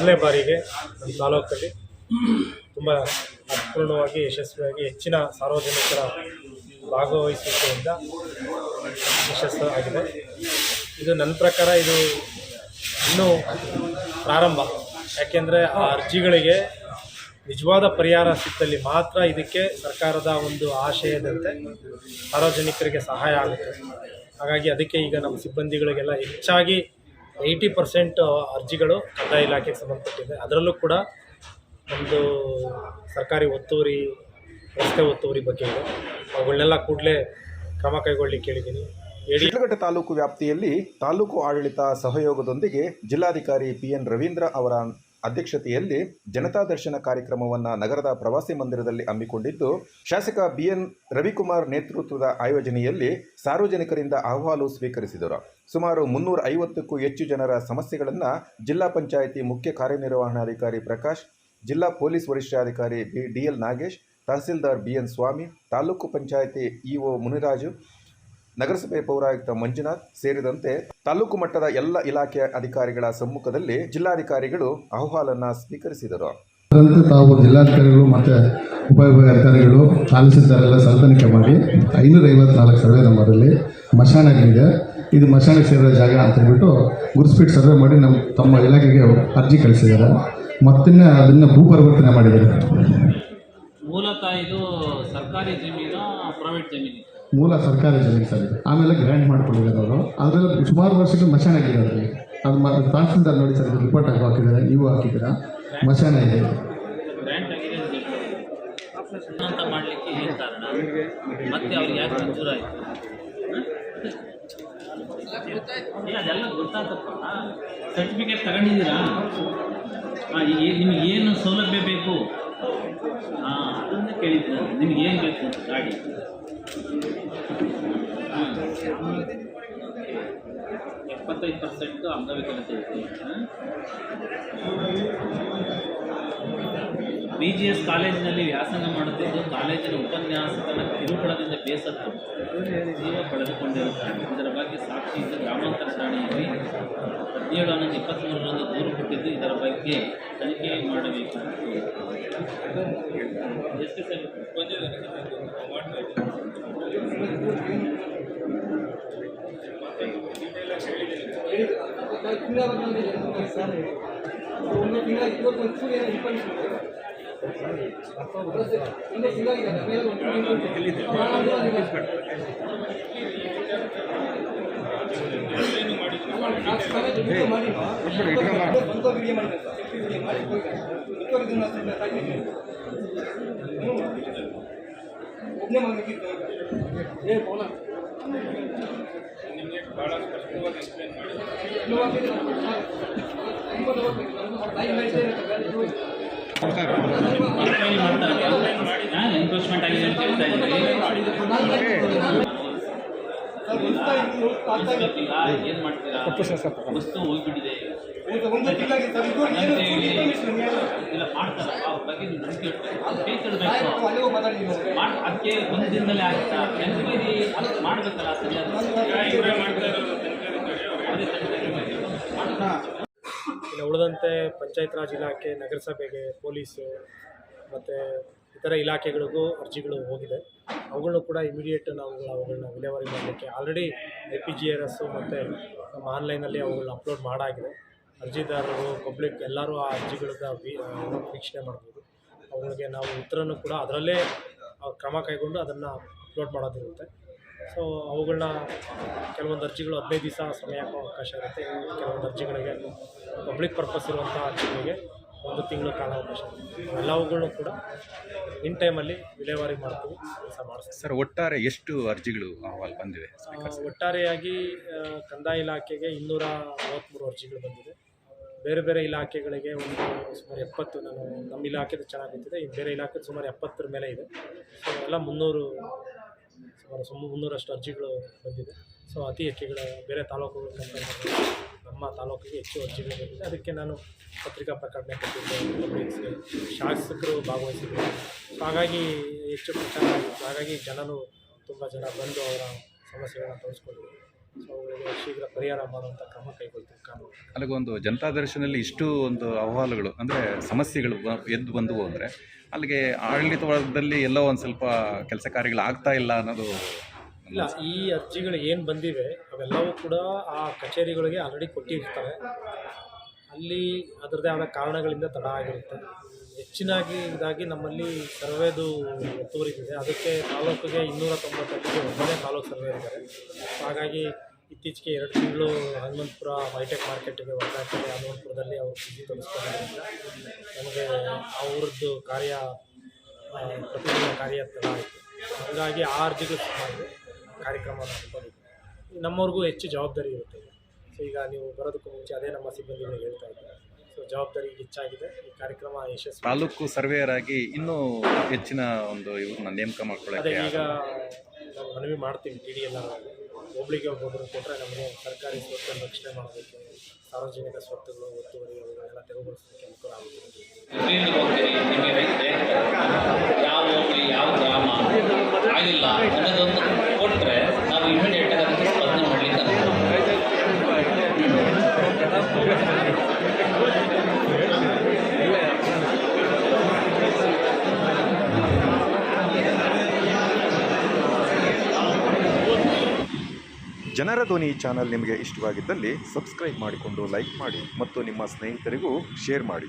ಮೊದಲನೇ ಬಾರಿಗೆ ನಮ್ಮ ತಾಲೂಕಲ್ಲಿ ತುಂಬ ಅಪೂರ್ಣವಾಗಿ, ಯಶಸ್ವಿಯಾಗಿ, ಹೆಚ್ಚಿನ ಸಾರ್ವಜನಿಕರ ಭಾಗವಹಿಸುವಿಕೆಯಿಂದ ಯಶಸ್ಸು ಆಗಿದೆ ಇದು ನನ್ನ ಪ್ರಕಾರ ಇದು ಇನ್ನೂ ಪ್ರಾರಂಭ. ಯಾಕೆಂದರೆ ಆ ಅರ್ಜಿಗಳಿಗೆ ನಿಜವಾದ ಪರಿಹಾರ ಸಿಕ್ಕಲ್ಲಿ ಮಾತ್ರ ಇದಕ್ಕೆ ಸರ್ಕಾರದ ಒಂದು ಆಶಯದಂತೆ ಸಾರ್ವಜನಿಕರಿಗೆ ಸಹಾಯ ಆಗುತ್ತೆ. ಹಾಗಾಗಿ ಅದಕ್ಕೆ ಈಗ ನಮ್ಮ ಸಿಬ್ಬಂದಿಗಳಿಗೆಲ್ಲ ಹೆಚ್ಚಾಗಿ ಏಯ್ಟಿ ಪರ್ಸೆಂಟ್ ಅರ್ಜಿಗಳು ಕಂದಾಯ ಇಲಾಖೆಗೆ ಸಂಬಂಧಪಟ್ಟಿದೆ. ಅದರಲ್ಲೂ ಕೂಡ ಒಂದು ಸರ್ಕಾರಿ ಒತ್ತುವರಿ, ರಸ್ತೆ ಒತ್ತುವರಿ ಬಗ್ಗೆ ಇದೆ. ಅವುಗಳನ್ನೆಲ್ಲ ಕೂಡಲೇ ಕ್ರಮ ಕೈಗೊಳ್ಳಿ ಕೇಳಿದ್ದೀನಿ. ಶಿಡ್ಲಘಟ್ಟ ತಾಲೂಕು ವ್ಯಾಪ್ತಿಯಲ್ಲಿ ತಾಲೂಕು ಆಡಳಿತ ಸಹಯೋಗದೊಂದಿಗೆ ಜಿಲ್ಲಾಧಿಕಾರಿ ಪಿಎನ್ ರವೀಂದ್ರ ಅವರ ಅಧ್ಯಕ್ಷತೆಯಲ್ಲಿ ಜನತಾ ದರ್ಶನ ಕಾರ್ಯಕ್ರಮವನ್ನು ನಗರದ ಪ್ರವಾಸಿ ಮಂದಿರದಲ್ಲಿ ಹಮ್ಮಿಕೊಂಡಿದ್ದು, ಶಾಸಕ ಬಿಎನ್ ರವಿಕುಮಾರ್ ನೇತೃತ್ವದ ಆಯೋಜನೆಯಲ್ಲಿ ಸಾರ್ವಜನಿಕರಿಂದ ಅಹವಾಲು ಸ್ವೀಕರಿಸಿದರು. ಸುಮಾರು ಮುನ್ನೂರ ಐವತ್ತಕ್ಕೂ ಹೆಚ್ಚು ಜನರ ಸಮಸ್ಯೆಗಳನ್ನು ಜಿಲ್ಲಾ ಪಂಚಾಯಿತಿ ಮುಖ್ಯ ಕಾರ್ಯನಿರ್ವಹಣಾಧಿಕಾರಿ ಪ್ರಕಾಶ್, ಜಿಲ್ಲಾ ಪೊಲೀಸ್ ವರಿಷ್ಠಾಧಿಕಾರಿ B DL Nagesh, tahsildar BN Swamy, taluk panchayat EO Muniraju ನಗರಸಭೆ ಪೌರಾಯುಕ್ತ ಮಂಜುನಾಥ್ ಸೇರಿದಂತೆ ತಾಲೂಕು ಮಟ್ಟದ ಎಲ್ಲ ಇಲಾಖೆಯ ಅಧಿಕಾರಿಗಳ ಸಮ್ಮುಖದಲ್ಲಿ ಜಿಲ್ಲಾಧಿಕಾರಿಗಳು ಅಹವಾಲನ್ನು ಸ್ವೀಕರಿಸಿದರು. ಅದರಂತೆ ತಾವು ಜಿಲ್ಲಾಧಿಕಾರಿಗಳು ಮತ್ತು ಉಪವಿಭಾಗಾಧಿಕಾರಿಗಳು ಆಲಿಸಿದ್ದಾರೆಲ್ಲ ಸಲ್ತನಿಕೆ ಮಾಡಿ ಐನೂರ ಐವತ್ನಾಲ್ಕು ಸರ್ವೆ ನಂಬರಲ್ಲಿ ಮಶಾನಗಳಿದೆ ಇದು. ಮಶಾನಕ್ಕೆ ಸೇರಿದ ಜಾಗ ಅಂತ ಹೇಳ್ಬಿಟ್ಟು ಗುರುಸ್ಬಿಟ್ಟು ಸರ್ವೆ ಮಾಡಿ ನಮ್ಮ ತಮ್ಮ ಇಲಾಖೆಗೆ ಅರ್ಜಿ ಕಳಿಸಿದ್ದಾರೆ. ಮತ್ತಿನ್ನ ಅದನ್ನು ಭೂ ಪರಿವರ್ತನೆ ಮಾಡಿದ್ದಾರೆ. ಮೂಲತಃ ಇದು ಸರ್ಕಾರಿ ಜಮೀನು ಪ್ರೈವೇಟ್ ಜಮೀನು? ಮೂಲ ಸರ್ಕಾರಿ ಜಮೀನು ಸರ್ ಆಮೇಲೆ ಗ್ರ್ಯಾಂಡ್ ಮಾಡ್ಕೊಂಡಿದ್ದಾರೆ ಅವರು. ಅದರಲ್ಲಿ ಸುಮಾರು ವರ್ಷಕ್ಕೆ ಮಶಾನ ಹಾಕಿದ್ದಾರೆ ಅದು ತಹಸೀಲ್ದಾರ್ ನೋಡಿ ಸರ್ ರಿಪೋರ್ಟ್ ಆಗಿ ಹಾಕಿದ್ದಾರೆ, ನೀವು ಹಾಕಿದ್ದೀರಾ? ಮಶಾನ ಇದೆ. ಸರ್ಟಿಫಿಕೇಟ್ ತಗೊಂಡಿದ್ದೀರಾ? ನಿಮಗೆ ಏನು ಸೌಲಭ್ಯ ಬೇಕು? ಹಾಂ, ಅದನ್ನ ಕೇಳಿದ್ದೀನಿ ನಾನು. ನಿಮ್ಗೆ ಏನು ಬೇಕು ಅಂತ ಗಾಡಿ. ಎಪ್ಪತ್ತೈದು ಪರ್ಸೆಂಟ್ ಅಂಗವಿಕಲತೆ ಇದೆ ಬಿ ಜಿ ಎಸ್ ಕಾಲೇಜಿನಲ್ಲಿ ವ್ಯಾಸಂಗ ಮಾಡುತ್ತಿದ್ದು ಕಾಲೇಜಿನ ಉಪನ್ಯಾಸಕನ ಕಿರುಕುಳದಿಂದ ಬೇಸತ್ತು ಜೀವ ಪಡೆದುಕೊಂಡಿರುತ್ತಾರೆ ಇದರ ಬಗ್ಗೆ ಸಾಕ್ಷಿಯಿಂದ ಗ್ರಾಮಾಂತರ ಠಾಣೆಯಲ್ಲಿ ಹದಿನೇಳು ಹನ್ನೊಂದು ಇಪ್ಪತ್ತ್ಮೂರರಂದು ದೂರು ಕೊಟ್ಟಿದ್ದು ಇದರ ಬಗ್ಗೆ ತನಿಖೆ ಮಾಡಬೇಕು. ಎಷ್ಟು ಸರ್ ಎನ್ಕ್ವೈರಿ ಮಾಡ್ತಾರೆ ನಾನು ಎನ್ಕ್ರೋಚ್ಮೆಂಟ್ ಆಗಿದೆ ಅಂತ ಹೇಳ್ತಾ ಇದ್ದೀನಿ ಏನು ಮಾಡ್ತೀರಾ? ವಸ್ತು ಹೋಗ್ಬಿಟ್ಟಿದೆ. ಇಲ್ಲ ಮಾಡ್ತಾರಲ್ಲ ಅವ್ರ ಬಗ್ಗೆ ನೀವು ನಂಬಿಕೆ ಇಟ್ಕೊಂಡು ಕೈ ತೊಡಬೇಕು. ಅದಕ್ಕೆ ಒಂದು ದಿನದಲ್ಲೇ ಆಗುತ್ತಾ ಎನ್ಕ್ವೈರಿ ಮಾಡಬೇಕಲ್ಲ ಸರಿಯಾದ ಅದೇ. ತನಿಖೆ ಮಾಡಿ. ಇನ್ನು ಉಳಿದಂತೆ ಪಂಚಾಯತ್ ರಾಜ್ ಇಲಾಖೆ ನಗರಸಭೆಗೆ ಪೊಲೀಸು ಮತ್ತು ಇತರ ಇಲಾಖೆಗಳಿಗೂ ಅರ್ಜಿಗಳು ಹೋಗಿದೆ. ಅವುಗಳನ್ನು ಕೂಡ ಇಮಿಡಿಯೇಟ್ ನಾವು ಅವುಗಳನ್ನ ವಿಲೇವಾರಿ ಮಾಡಲಿಕ್ಕೆ already A P G R S ಮತ್ತು ನಮ್ಮ ಆನ್ಲೈನಲ್ಲಿ ಅವುಗಳನ್ನ ಅಪ್ಲೋಡ್ ಮಾಡಾಗಿದೆ. ಅರ್ಜಿದಾರರು ಪಬ್ಲಿಕ್ ಎಲ್ಲರೂ ಆ ಅರ್ಜಿಗಳನ್ನ ವೀಕ್ಷಣೆ ಮಾಡ್ಬೋದು. ಅವುಗಳಿಗೆ ನಾವು ಉತ್ತರನೂ ಕೂಡ ಅದರಲ್ಲೇ ಕ್ರಮ ಕೈಗೊಂಡು ಅದನ್ನು ಅಪ್ಲೋಡ್ ಮಾಡೋದಿರುತ್ತೆ. ಸೊ ಅವುಗಳನ್ನ ಕೆಲವೊಂದು ಅರ್ಜಿಗಳು ಹದಿನೈದು ದಿವಸ ಸಮಯ ಅವಕಾಶ ಇರುತ್ತೆ. ಕೆಲವೊಂದು ಅರ್ಜಿಗಳಿಗೆ ಪಬ್ಲಿಕ್ ಪರ್ಪಸ್ ಇರುವಂಥ ಅರ್ಜಿಗಳಿಗೆ ಒಂದು ತಿಂಗಳು ಕಾಲಾವಕಾಶ. ಅವಕಾಶ ಎಲ್ಲವುಗಳನ್ನು ಕೂಡ ಇನ್ ಟೈಮಲ್ಲಿ ವಿಲೇವಾರಿ ಮಾಡ್ತೀವಿ ಕೆಲಸ ಮಾಡಿಸ್ತೀವಿ. ಸರ್ ಒಟ್ಟಾರೆ ಎಷ್ಟು ಅರ್ಜಿಗಳು ಅಹವಾಲು ಬಂದಿವೆ? ಒಟ್ಟಾರೆಯಾಗಿ ಕಂದಾಯ ಇಲಾಖೆಗೆ ಇನ್ನೂರ ಮೂವತ್ತ್ಮೂರು ಅರ್ಜಿಗಳು ಬಂದಿದೆ. ಬೇರೆ ಬೇರೆ ಇಲಾಖೆಗಳಿಗೆ ಒಂದು ಸುಮಾರು ಎಪ್ಪತ್ತು ನಾನು ನಮ್ಮ ಇಲಾಖೆದು ಚೆನ್ನಾಗಿ ಗೊತ್ತಿದೆ ಈ ಬೇರೆ ಇಲಾಖೆ ಸುಮಾರು ಎಪ್ಪತ್ತರ ಮೇಲೆ ಇದೆ. ಸೊ ಎಲ್ಲ ಮುನ್ನೂರು ಸುಮಾರು ಸುಮ್ಮ ಮುನ್ನೂರಷ್ಟು ಅರ್ಜಿಗಳು ಬಂದಿದೆ. ಸೊ ಅತಿ ಹೆಚ್ಚುಗಳ ಬೇರೆ ತಾಲೂಕುಗಳು ನಮ್ಮ ತಾಲೂಕಿಗೆ ಹೆಚ್ಚು ಅರ್ಜಿಗಳು ಬಂದಿದೆ ಅದಕ್ಕೆ ನಾನು ಪತ್ರಿಕಾ ಪ್ರಕಟಣೆ ಕೊಟ್ಟಿದ್ದೆ. ಪಬ್ಲಿಕ್ಸ್ಗೆ ಶಾಸಕರು ಹಾಗಾಗಿ ಹೆಚ್ಚು ಪ್ರಚಾರ ಆಗಿತ್ತು ಹಾಗಾಗಿ ಜನರು ತುಂಬ ಜನ ಬಂದು ಅವರ ಸಮಸ್ಯೆಗಳನ್ನ ತೋರಿಸ್ಕೊಂಡಿದ್ರು. ಸೊ ಅವುಗಳಿಗೆ ಶೀಘ್ರ ಪರಿಹಾರ ಮಾಡುವಂಥ ಕ್ರಮ ಕೈಗೊಳ್ತೀವಿ ಕಾನೂನು ಅಲ್ಲಿಗೊಂದು ಜನತಾ ದರ್ಶನದಲ್ಲಿ ಇಷ್ಟು ಒಂದು ಅಹವಾಲುಗಳು, ಅಂದರೆ ಸಮಸ್ಯೆಗಳು ಎದ್ದು ಬಂದವು ಅಂದರೆ, ಅಲ್ಲಿಗೆ ಆಡಳಿತ ವರ್ಗದಲ್ಲಿ ಎಲ್ಲೋ ಒಂದು ಸ್ವಲ್ಪ ಕೆಲಸ ಕಾರ್ಯಗಳು ಆಗ್ತಾ ಇಲ್ಲ ಅನ್ನೋದು ಇಲ್ಲ, ಈ ಅರ್ಜಿಗಳು ಏನು ಬಂದಿವೆ, ಅವೆಲ್ಲವೂ ಕೂಡ ಆ ಕಚೇರಿಗಳಿಗೆ ಆಲ್ರೆಡಿ ಕೊಟ್ಟಿರ್ತಾರೆ. ಅಲ್ಲಿ ಅದರದ್ದೇ ಆದ ಕಾರಣಗಳಿಂದ ತಡ ಆಗಿರುತ್ತೆ. ಹೆಚ್ಚಿನಾಗಿ ಇದಾಗಿ ನಮ್ಮಲ್ಲಿ ಸರ್ವೇದು ಒತ್ತುವರಿದಿದೆ ಅದಕ್ಕೆ ತಾಲೂಕಿಗೆ ಇನ್ನೂರ ತೊಂಬತ್ತೈದು ಒಂದನೇ ತಾಲೂಕು ಸರ್ವೆ ಇದ್ದಾರೆ. ಹಾಗಾಗಿ ಇತ್ತೀಚೆಗೆ ಎರಡು ತಿಂಗಳು ಹನುಮಂತಪುರ ಹೈಟೆಕ್ ಮಾರ್ಕೆಟಿಗೆ ಒಳಗಾಗ್ತದೆ ಹನುಮಂತಪುರದಲ್ಲಿ ಅವರು ಸುದ್ದಿ ತೊಡಗಿಸ್ಕೊಂಡಿದ್ದರಿಂದ ನಮಗೆ ಅವ್ರದ್ದು ಕಾರ್ಯ ಪ್ರತಿದಿನ ಕಾರ್ಯ ತಡ ಆಯಿತು. ಹಾಗಾಗಿ ಆ ಅರ್ಜಿಗಳು ಸುಮಾರು ಕಾರ್ಯಕ್ರಮವನ್ನು ಹಮ್ಮಿಕೊಂಡಿದ್ದೀವಿ ನಮ್ಮವ್ರಿಗೂ ಹೆಚ್ಚು ಜವಾಬ್ದಾರಿ ಇರುತ್ತೆ. ಸೊ ಈಗ ನೀವು ಬರೋದಕ್ಕೂ ಮುಂಚೆ ಅದೇ ನಮ್ಮ ಸಿಬ್ಬಂದಿಗಳು ಹೇಳ್ತಾ ಇದ್ದಾರೆ. ಸೊ ಜವಾಬ್ದಾರಿ ಹೆಚ್ಚಾಗಿದೆ. ಈ ಕಾರ್ಯಕ್ರಮ ಯಶಸ್ವಿ. ತಾಲೂಕು ಸರ್ವೇಯರ್ ಆಗಿ ಇನ್ನೂ ಹೆಚ್ಚಿನ ಒಂದು ಇವ್ರನ್ನ ನೇಮಕ ಅದೇ ಮಾಡ್ಕೊಳ್ಳೋಕ್ಕೆ ಈಗ ನಾವು ಮನವಿ ಮಾಡ್ತೀವಿ ಟಿ ಡಿ ಎಲ್ಲ ಒಬ್ಳಿಗೆ ಒಬ್ಬೊಬ್ಬರು ಕೊಟ್ಟರೆ ನಮಗೆ ಸರ್ಕಾರಿ ಸ್ವತ್ತನ್ನು ರಕ್ಷಣೆ ಮಾಡಬೇಕು. ಸಾರ್ವಜನಿಕ ಸ್ವತ್ತುಗಳು ಒತ್ತುವರಿ ಅವುಗಳನ್ನೆಲ್ಲ ತೆರವುಗೊಳಿಸೋದಕ್ಕೆ ಅನುಕೂಲ ಆಗುತ್ತೆ. ಹೋಗ್ತೀರಿ ನಿಮಗೆ ಯಾವ ಹೋಗ್ಲಿ ಯಾವ ಗ್ರಾಮ ಆಗಿಲ್ಲ ಅನ್ನೋದೊಂದು ಕೊಟ್ಟರೆ ನಾವು ಇಮಿಡಿಯೇಟ್ ಅದಕ್ಕೆ ಸ್ಪಂದನೆ ಮಾಡಲಿಕ್ಕೆ ಅನುಕೂಲ ಜನರ ಧ್ವನಿ ಚಾನಲ್ ನಿಮಗೆ ಇಷ್ಟವಾಗಿದ್ದಲ್ಲಿ ಸಬ್ಸ್ಕ್ರೈಬ್ ಮಾಡಿಕೊಂಡು ಲೈಕ್ ಮಾಡಿ ಮತ್ತು ನಿಮ್ಮ ಸ್ನೇಹಿತರಿಗೂ ಶೇರ್ ಮಾಡಿ.